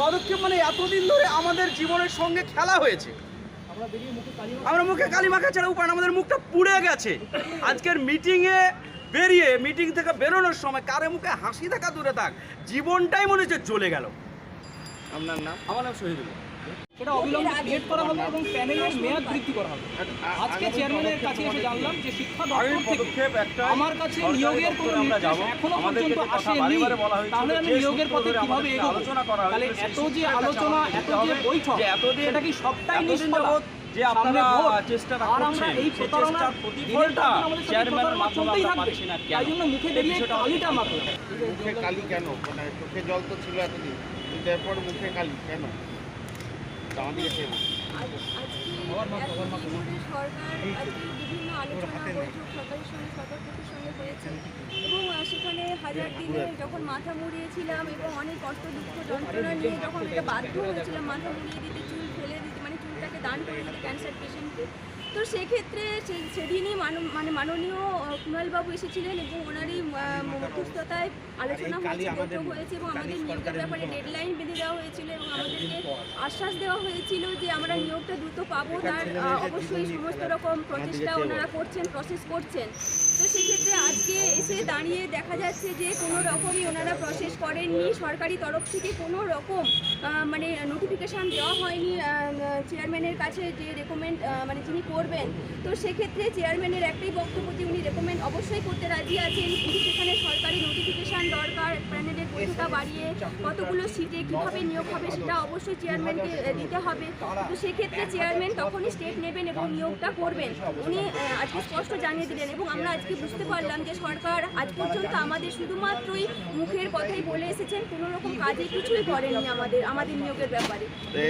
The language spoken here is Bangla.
পদক্ষেপ মানে এতদিন ধরে আমাদের জীবনের সঙ্গে খেলা হয়েছে। আমরা মুখে কালী মাখা ছাড়া উপায় আমাদের মুখটা পুড়ে গেছে। আজকের মিটিংয়ে বেরিয়ে মিটিং থেকে বেরোনোর সময় কারে মুখে হাসি থাকা দূরে থাক জীবনটাই মনে হচ্ছে চলে গেল। আপনার নাম? আমার নাম শহীদুল। সেটা অবিলম্বে ক্রিয়েট করা হবে এবং প্যানেলের মেয়াদ বৃদ্ধি করা হবে। আজকে চেয়ারম্যানের কাছে এসে জানলাম যে শিক্ষা দপ্তর থেকে আমার কাছে নিয়োগের কোনো নির্দেশ এখনও পর্যন্ত আসেনি। তাহলে আমি নিয়োগের পথে কীভাবে এগোবো? তাহলে এত যে আলোচনা এত যে বৈঠক সেটা কি সবটাই নিষ্ফলা যে আপনারা আমরা করছেন, এই প্রতারণার চেষ্টার প্রতিফলটা চেয়ারম্যানের মাধ্যমে আমরা পাচ্ছি না কেন? তাই জন্য মুখে এই বেরিয়ে কালিটা মাত্র মুখে কালি কেন? মানে চোখে জল তো ছিল এতদিন কিন্তু এরপর মুখে কালি কেন তো আমাদেরকে সে বলুন। আজকে এতদিন ধরে বিভিন্ন সঙ্গে সঙ্গে হয়েছে এবং সেখানে হাজার দিনে যখন মাথা মুড়িয়েছিলাম এবং অনেক দুঃখ যন্ত্রণা নিয়ে যখন হয়েছিলাম মাথা দিতে চুল ফেলে দিতে মানে চুলটাকে দান ক্যান্সার পেশেন্টকে তো সেক্ষেত্রে সেদিনই মানে মাননীয় কুণালবাবু এসেছিলেন এবং ওনারই মধ্যস্থতায় আলোচনা হয়েছে হয়েছে এবং আমাদের নিয়োগের ব্যাপারে ডেডলাইন বেঁধে দেওয়া হয়েছিল এবং আমাদেরকে আশ্বাস দেওয়া হয়েছিল যে আমরা নিয়োগটা দ্রুত পাবো তার অবশ্যই সমস্ত রকম প্রচেষ্টা ওনারা করছেন প্রসেস করছেন। তো সেক্ষেত্রে আজকে এসে দাঁড়িয়ে দেখা যাচ্ছে যে কোনো রকমই ওনারা প্রসেস করেননি। সরকারি তরফ থেকে কোনো রকম মানে নোটিফিকেশান দেওয়া হয়নি চেয়ারম্যানের কাছে যে রেকমেন্ড মানে যিনি করবেন। তো সেক্ষেত্রে চেয়ারম্যানের একটাই বক্তব্য যে উনি রেকমেন্ড অবশ্যই করতে রাজি আছেন কিন্তু সেখানে সরকারি নোটিফিকেশান দরকার প্যানেলের বৈধতা বাড়িয়ে কতগুলো সিটে কীভাবে নিয়োগ হবে সেটা অবশ্যই চেয়ারম্যানকে দিতে হবে। তো সেক্ষেত্রে চেয়ারম্যান তখনই স্টেপ নেবেন এবং নিয়োগটা করবেন। উনি আজকে স্পষ্ট জানিয়ে দিলেন এবং আমরা আজকে বুঝতে পারলাম যে সরকার আজ পর্যন্ত আমাদের শুধুমাত্রই মুখের কথাই বলে এসেছেন কোনোরকম কাজে কিছুই করেনি আমাদের আমাদের নিয়োগের ব্যাপারে।